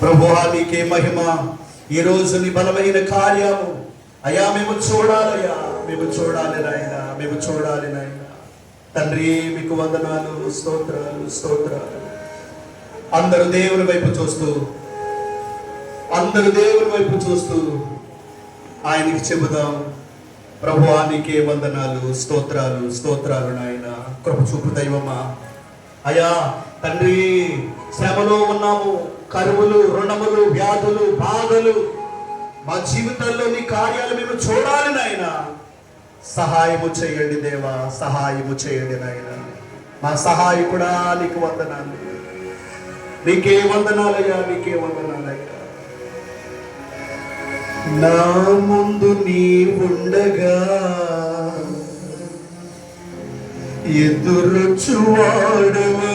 ప్రభువా నీకే మహిమ. ఈ రోజు నీ బలమైన కార్యము. అయ్యా మేము చూడాలయ్యా. మేము చూడాలి నాయన. మేము చూడాలి నాయన. తండ్రి మీకు వందనాలు స్తోత్రాలు స్తోత్రాలు. అందరూ దేవుని వైపు చూస్తూ అందరూ దేవుని వైపు చూస్తూ ఆయనకి చెబుదాం. ప్రభువా నీకే వందనాలు స్తోత్రాలు స్తోత్రాలు నాయన. కృప చూపు దైవమా. అయ్యా తండ్రి శ్రమలో ఉన్నాము. కరువులు రుణములు వ్యాధులు బాధలు. మా జీవితాల్లో నీ కార్యాలు మేము చూడాలి నాయన. సహాయము చేయండి దేవా సహాయము చేయండి నాయన. మా సహాయకుడా నీకు వందనాలు. నీకే వందనాలయ్యా నీకే వందనాలయ్యా. నా ముందు నీ ఉండగా ఎదురుచువాడవడు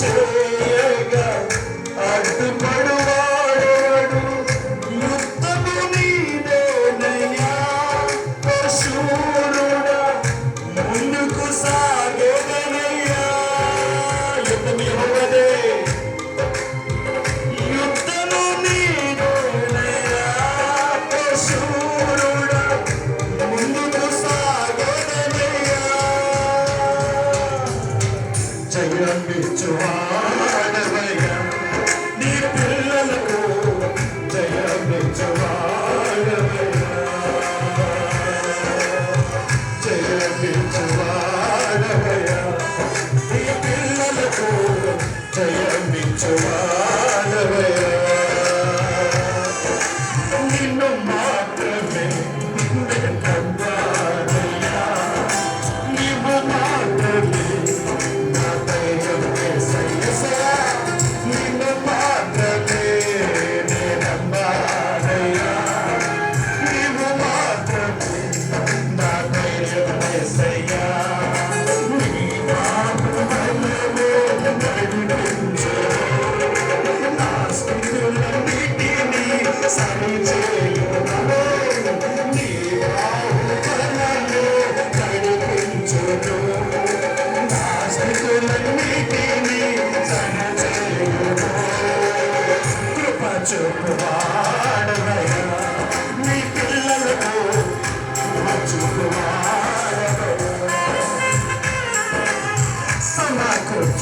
కార్యము చేయగా Sevim bir çuval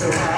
so high.